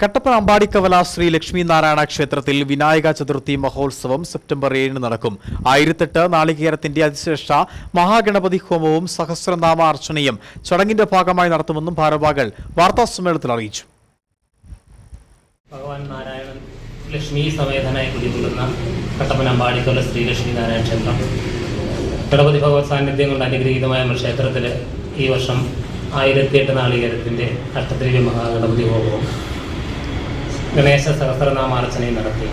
കട്ടപ്പന അമ്പാടിക്കവല ശ്രീ ലക്ഷ്മി നാരായണ ക്ഷേത്രത്തിൽ വിനായക ചതുർത്ഥി മഹോത്സവം സെപ്റ്റംബർ ഏഴിന് നടക്കും. ആയിരത്തെട്ട് നാളികേരത്തിന്റെ അതിശേഷ മഹാഗണപതി ഹോമവും സഹസ്രനാമ അർച്ചനയും ചടങ്ങിന്റെ ഭാഗമായി നടത്തുമെന്നും ഭാരവാകൾ വാർത്താ സമ്മേളനത്തിൽ അറിയിച്ചു. ഭഗവാൻ നാരായണൻ ലക്ഷ്മി സമേതനായി കുടികൊള്ളുന്ന കട്ടപ്പന അമ്പാടിക്കവല ശ്രീ ലക്ഷ്മി നാരായണ ക്ഷേത്രം. ഗണപതി ഭഗവത് സാന്നിധ്യം കൊണ്ട് അനുഗ്രഹീതമായ നമ്മുടെ ക്ഷേത്രത്തിൽ ഈ വർഷം ആയിരത്തി എട്ട് നാളികേരത്തിന്റെ അഷ്ടദ്രവ്യ മഹാഗണപതി ഹോമവും ഗണേശ സഹസ്രനാമാർച്ചനയും നടത്തി.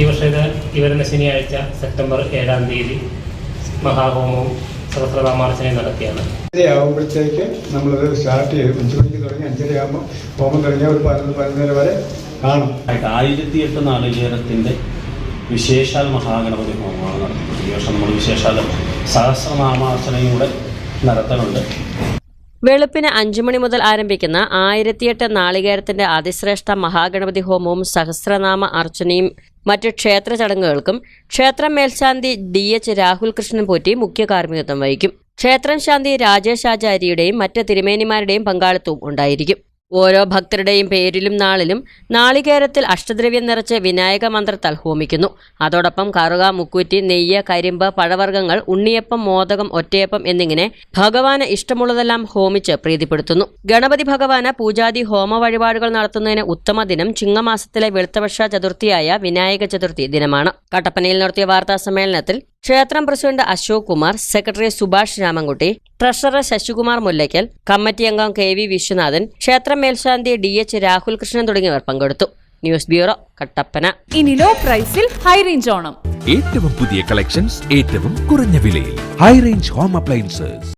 ഈ വർഷത്തെ ഇത് ഈ വരുന്ന ശനിയാഴ്ച സെപ്റ്റംബർ ഏഴാം തീയതി മഹാഹോമവും സഹസ്രനാമാർച്ചനയും നടത്തിയാണ്. ആകുമ്പോഴത്തേക്ക് നമ്മളത് സ്റ്റാർട്ട് ചെയ്യും അഞ്ച് മണിക്ക് തുടങ്ങി അഞ്ചര ആകുമ്പോൾ ഹോമം കഴിഞ്ഞാൽ ഒരു പതിനൊന്ന് പതിനൊന്നര വരെ കാണും. ആയിരത്തി എട്ട് നാളികേരത്തിന്റെ വിശേഷാൽ മഹാഗണപതി ഹോമമാണ് നടത്തുന്നത് ഈ വർഷം നമ്മൾ വിശേഷാൽ സഹസ്രനാമാർച്ചനയും കൂടെ നടത്തുന്നുണ്ട് വെളുപ്പിന് അഞ്ചു മണി മുതൽ ആരംഭിക്കുന്ന ആയിരത്തിയെട്ട് നാളികേരത്തിന്റെ അതിശ്രേഷ്ഠ മഹാഗണപതി ഹോമവും സഹസ്രനാമ അർച്ചനയും മറ്റ് ക്ഷേത്ര ചടങ്ങുകൾക്കും ക്ഷേത്രം മേൽശാന്തി ഡി എച്ച് രാഹുൽ കൃഷ്ണൻ പോറ്റി മുഖ്യ കാർമ്മികത്വം വഹിക്കും. ക്ഷേത്രം ശാന്തി രാജേഷ് ആചാര്യയുടെയും മറ്റ് തിരുമേനിമാരുടെയും പങ്കാളിത്തവും ഉണ്ടായിരിക്കും. ഓരോ ഭക്തരുടെയും പേരിലും നാളിലും നാളികേരത്തിൽ അഷ്ടദ്രവ്യം നിറച്ച് വിനായക മന്ത്രത്താൽ ഹോമിക്കുന്നു. അതോടൊപ്പം കറുക മുക്കൂറ്റി നെയ്യ് കരിമ്പ് പഴവർഗങ്ങൾ ഉണ്ണിയപ്പം മോദകം ഒറ്റയപ്പം എന്നിങ്ങനെ ഭഗവാന് ഇഷ്ടമുള്ളതെല്ലാം ഹോമിച്ച് പ്രീതിപ്പെടുത്തുന്നു. ഗണപതി ഭഗവാന് പൂജാതി ഹോമ വഴിപാടുകൾ നടത്തുന്നതിന് ഉത്തമ ദിനം ചിങ്ങമാസത്തിലെ വെളുത്തവർഷ ചതുർത്ഥിയായ വിനായക ചതുർത്ഥി ദിനമാണ്. കട്ടപ്പനയിൽ നടത്തിയ വാർത്താ സമ്മേളനത്തിൽ ക്ഷേത്രം president Ashok Kumar secretary Subhash Ramankutty treasurer Sasikumar Mullakkal committee അംഗം കെ വി വിശ്വനാഥൻ ക്ഷേത്രം മേൽശാന്തി ഡി എച്ച് രാഹുൽ കൃഷ്ണൻ തുടങ്ങിയവർ പങ്കെടുത്തു. News bureau Kattappana. ഇനി ലോ പ്രൈസിൽ ഹൈ റേഞ്ച് ഓണം. ഏറ്റവും പുതിയ കളക്ഷൻസ് ഏറ്റവും കുറഞ്ഞ വിലയിൽ. High range home appliances